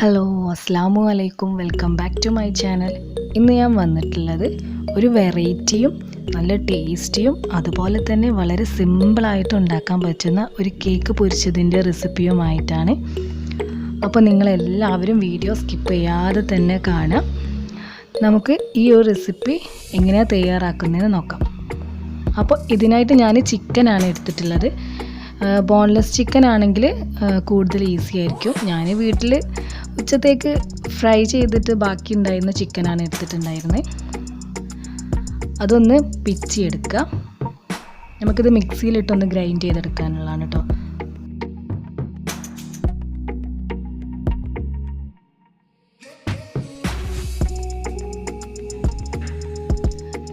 Hello അസ്സാമു അലൈക്കും welcome back to my channel. ഇന്ന് ഞാൻ വന്നിട്ടുള്ളത് ഒരു വെറൈറ്റിയും നല്ല ടേസ്റ്റിയും അതുപോലെ തന്നെ വളരെ സിമ്പിളായിട്ട് ഉണ്ടാക്കാൻ പറ്റുന്ന ഒരു കേക്ക് പൊരിച്ചതിന്റെ റെസിപ്പിയുമായിട്ടാണ്. അപ്പോൾ നിങ്ങളെല്ലാവരും വീഡിയോ സ്കിപ്പ് ചെയ്യാതെ തന്നെ കാണാം നമുക്ക് ഈ ഒരു റെസിപ്പി എങ്ങനെയാണ് തയ്യാറാക്കുന്നതെന്ന് നോക്കാം. അപ്പോൾ ഇതിനായിട്ട് ഞാൻ ചിക്കനാണ് എടുത്തിട്ടുള്ളത്. ബോൺലെസ് ചിക്കൻ ആണെങ്കിൽ കൂടുതൽ ഈസി ആയിരിക്കും. ഞാൻ വീട്ടിൽ ഉച്ചത്തേക്ക് ഫ്രൈ ചെയ്തിട്ട് ബാക്കി ഉണ്ടായിരുന്ന ചിക്കനാണ് എടുത്തിട്ടുണ്ടായിരുന്നത് അതൊന്ന് പിച്ചിയെടുക്കുക നമുക്കിത് മിക്സിയിലിട്ടൊന്ന് ഗ്രൈൻഡ് ചെയ്തെടുക്കാനുള്ളതാണ് കേട്ടോ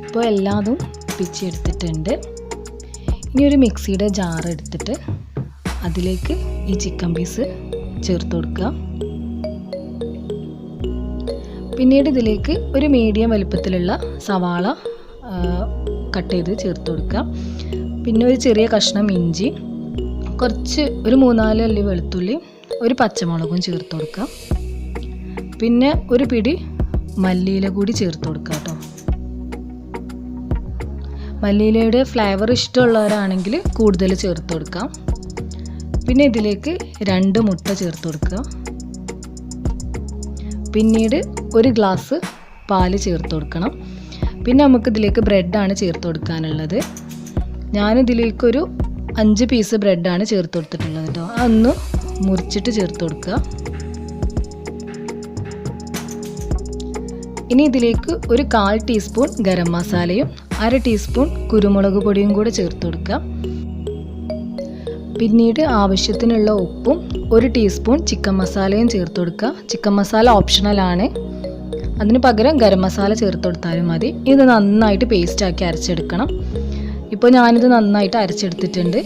ഇപ്പോൾ എല്ലാതും പിച്ചെടുത്തിട്ടുണ്ട് ഇനി ഒരു മിക്സിയുടെ ജാർ എടുത്തിട്ട് അതിലേക്ക് ഈ ചിക്കൻ പീസ് ചേർത്ത് കൊടുക്കുക. പിന്നീട് ഇതിലേക്ക് ഒരു മീഡിയം വലുപ്പത്തിലുള്ള സവാള കട്ട് ചെയ്ത് ചേർത്ത് കൊടുക്കുക. പിന്നെ ഒരു ചെറിയ കഷ്ണം ഇഞ്ചി കുറച്ച് ഒരു മൂന്നാൽ അല്ലി വെളുത്തുള്ളി ഒരു പച്ചമുളകും ചേർത്ത് കൊടുക്കുക. പിന്നെ ഒരു പിടി മല്ലിയില കൂടി ചേർത്ത് കൊടുക്കുക കേട്ടോ. മല്ലിയിലയുടെ ഫ്ലേവർ ഇഷ്ടമുള്ളവരാണെങ്കിൽ കൂടുതൽ ചേർത്ത് കൊടുക്കാം പിന്നെ ഇതിലേക്ക് രണ്ട് മുട്ട ചേർത്ത് കൊടുക്കുക. പിന്നീട് ഒരു ഗ്ലാസ് പാൽ ചേർത്ത് കൊടുക്കണം. പിന്നെ നമുക്ക് ഇതിലേക്ക് ബ്രെഡാണ് ചേർത്ത് കൊടുക്കാനുള്ളത്. ഞാനിതിലേക്കൊരു അഞ്ച് പീസ് ബ്രെഡാണ് ചേർത്ത് കൊടുത്തിട്ടുള്ളത് കേട്ടോ അതൊന്ന് മുറിച്ചിട്ട് ചേർത്ത് കൊടുക്കുക. ഇനി ഇതിലേക്ക് ഒരു കാൽ ടീസ്പൂൺ ഗരം മസാലയും അര ടീസ്പൂൺ കുരുമുളക് പൊടിയും കൂടെ ചേർത്ത് കൊടുക്കുക പിന്നീട് ആവശ്യത്തിനുള്ള ഉപ്പും ഒരു ടീസ്പൂൺ ചിക്കൻ മസാലയും ചേർത്ത് കൊടുക്കുക. ചിക്കൻ മസാല ഓപ്ഷണലാണ് അതിന് പകരം ഗരം മസാല ചേർത്ത് കൊടുത്താലും മതി. ഇത് നന്നായിട്ട് പേസ്റ്റാക്കി അരച്ചെടുക്കണം. ഇപ്പോൾ ഞാനിത് നന്നായിട്ട് അരച്ചെടുത്തിട്ടുണ്ട്.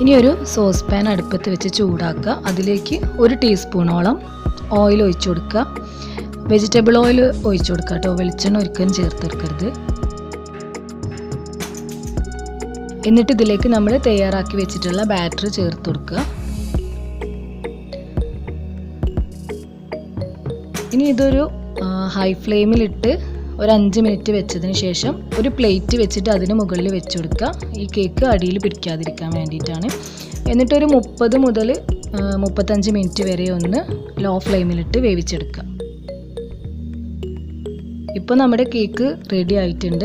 ഇനി ഒരു സോസ് പാൻ അടുപ്പത്ത് വെച്ച് ചൂടാക്കുക. അതിലേക്ക് ഒരു ടീസ്പൂണോളം ഓയിൽ ഒഴിച്ചു കൊടുക്കുക. വെജിറ്റബിൾ ഓയിൽ ഒഴിച്ചു കൊടുക്കുക കേട്ടോ. വെളിച്ചെണ്ണ ഒരിക്കലും ചേർത്തെടുക്കരുത് എന്നിട്ട് ഇതിലേക്ക് നമ്മൾ തയ്യാറാക്കി വെച്ചിട്ടുള്ള ബാറ്റർ ചേർത്ത് കൊടുക്കുക. ഇനി ഇതൊരു ഹൈ ഫ്ലെയിമിലിട്ട് ഒരു അഞ്ച് മിനിറ്റ് വെച്ചതിന് ശേഷം ഒരു പ്ലേറ്റ് വെച്ചിട്ട് അതിന് മുകളിൽ വെച്ച് കൊടുക്കുക. ഈ കേക്ക് അടിയിൽ പിടിക്കാതിരിക്കാൻ വേണ്ടിയിട്ടാണ്. എന്നിട്ടൊരു മുപ്പത് മുതൽ മുപ്പത്തഞ്ച് മിനിറ്റ് വരെ ഒന്ന് ലോ ഫ്ലെയിമിലിട്ട് വേവിച്ചെടുക്കുക. ഇപ്പോൾ നമ്മുടെ കേക്ക് റെഡി ആയിട്ടുണ്ട്.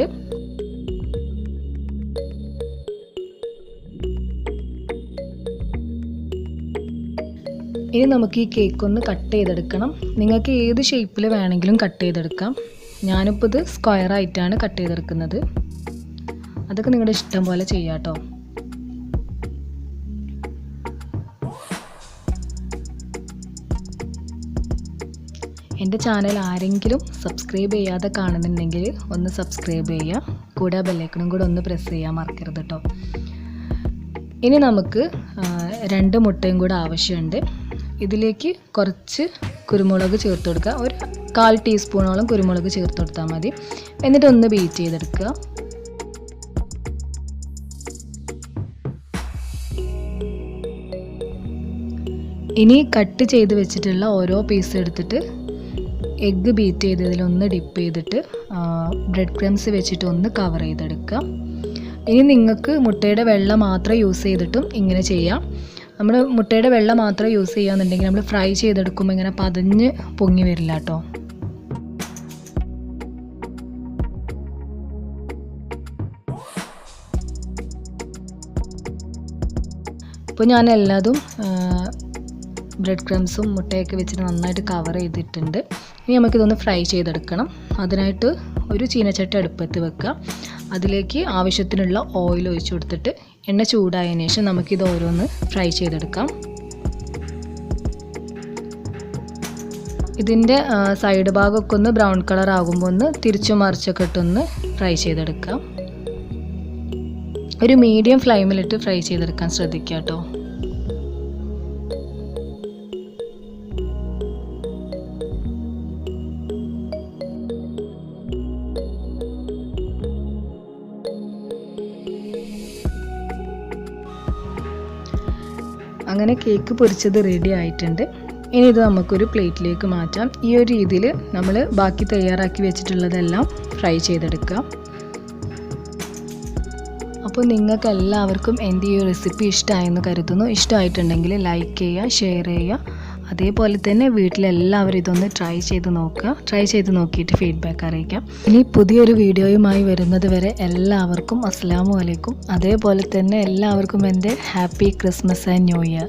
ഇനി നമുക്ക് ഈ കേക്ക് ഒന്ന് കട്ട് ചെയ്തെടുക്കണം. നിങ്ങൾക്ക് ഏത് ഷേപ്പിൽ വേണമെങ്കിലും കട്ട് ചെയ്തെടുക്കാം. ഞാനിപ്പോൾ ഇത് സ്ക്വയർ ആയിട്ടാണ് കട്ട് ചെയ്തെടുക്കുന്നത്. അതൊക്കെ നിങ്ങളുടെ ഇഷ്ടം പോലെ ചെയ്യാം കേട്ടോ എന്റെ ചാനൽ ആരെങ്കിലും സബ്സ്ക്രൈബ് ചെയ്യാതെ കാണുന്നുണ്ടെങ്കിൽ ഒന്ന് സബ്സ്ക്രൈബ് ചെയ്യുക. കൂടെ ബെല്ലൈക്കണും കൂടെ ഒന്ന് പ്രസ് ചെയ്യാൻ മറക്കരുത് കേട്ടോ ഇനി നമുക്ക് രണ്ട് മുട്ടയും കൂടെ ആവശ്യമുണ്ട്. ഇതിലേക്ക് കുറച്ച് കുരുമുളക് ചേർത്ത് കൊടുക്കുക. ഒരു കാൽ ടീസ്പൂണോളം കുരുമുളക് ചേർത്ത് കൊടുത്താൽ മതി. എന്നിട്ട് ഒന്ന് ബീറ്റ് ചെയ്തെടുക്കുക. ഇനി കട്ട് ചെയ്ത് വെച്ചിട്ടുള്ള ഓരോ പീസ് എടുത്തിട്ട് എഗ്ഗ് ബീറ്റ് ചെയ്തതിലൊന്ന് ഡിപ്പ് ചെയ്തിട്ട് ബ്രെഡ് ക്രംസ് വെച്ചിട്ട് ഒന്ന് കവർ ചെയ്തെടുക്കുക ഇനി നിങ്ങൾക്ക് മുട്ടയുടെ വെള്ള മാത്രം യൂസ് ചെയ്തിട്ടും ഇങ്ങനെ ചെയ്യാം. നമ്മൾ മുട്ടയുടെ വെള്ള മാത്രം യൂസ് ചെയ്യാന്നുണ്ടെങ്കിൽ നമ്മൾ ഫ്രൈ ചെയ്തെടുക്കുമ്പോൾ ഇങ്ങനെ പതഞ്ഞ് പൊങ്ങി വരില്ല കേട്ടോ ഇപ്പോൾ ഞാൻ എല്ലാതും ബ്രെഡ് ക്രംസും മുട്ടയൊക്കെ വെച്ചിട്ട് നന്നായിട്ട് കവർ ചെയ്തിട്ടുണ്ട്. ഇനി നമുക്കിതൊന്ന് ഫ്രൈ ചെയ്തെടുക്കണം. അതിനായിട്ട് ഒരു ചീനച്ചട്ടി അടുപ്പത്ത് വെക്കുക അതിലേക്ക് ആവശ്യത്തിനുള്ള ഓയിൽ ഒഴിച്ചു കൊടുത്തിട്ട് എണ്ണ ചൂടായതിനു ശേഷം നമുക്കിത് ഓരോന്ന് ഫ്രൈ ചെയ്തെടുക്കാം. ഇതിന്റെ സൈഡ് ഭാഗമൊക്കെ ഒന്ന് ബ്രൗൺ കളർ ആകുമ്പോൾ ഒന്ന് തിരിച്ചു മറിച്ചൊക്കെ ഇട്ടൊന്ന് ഫ്രൈ ചെയ്തെടുക്കാം. ഒരു മീഡിയം ഫ്ലെയിമിലിട്ട് ഫ്രൈ ചെയ്തെടുക്കാൻ ശ്രദ്ധിക്കുക കേട്ടോ അങ്ങനെ കേക്ക് പൊരിച്ചത് റെഡി ആയിട്ടുണ്ട്. ഇനി ഇത് നമുക്കൊരു പ്ലേറ്റിലേക്ക് മാറ്റാം. ഈ ഒരു രീതിയിൽ നമ്മൾ ബാക്കി തയ്യാറാക്കി വെച്ചിട്ടുള്ളതെല്ലാം ഫ്രൈ ചെയ്തെടുക്കാം. അപ്പോൾ നിങ്ങൾക്ക് എല്ലാവർക്കും എന്റെ ഈ റെസിപ്പി ഇഷ്ടമായെന്ന് കരുതുന്നു. ഇഷ്ടമായിട്ടുണ്ടെങ്കിൽ ലൈക്ക് ചെയ്യുക ഷെയർ ചെയ്യുക. അതേപോലെ തന്നെ വീട്ടിലെല്ലാവരും ഇതൊന്ന് ട്രൈ ചെയ്ത് നോക്കുക. ട്രൈ ചെയ്ത് നോക്കിയിട്ട് ഫീഡ്ബാക്ക് അറിയിക്കാം. ഇനി പുതിയൊരു വീഡിയോയുമായി വരുന്നത് വരെ എല്ലാവർക്കും അസ്സാം വലൈക്കും അതേപോലെ തന്നെ എല്ലാവർക്കും എന്റെ happy Christmas and new year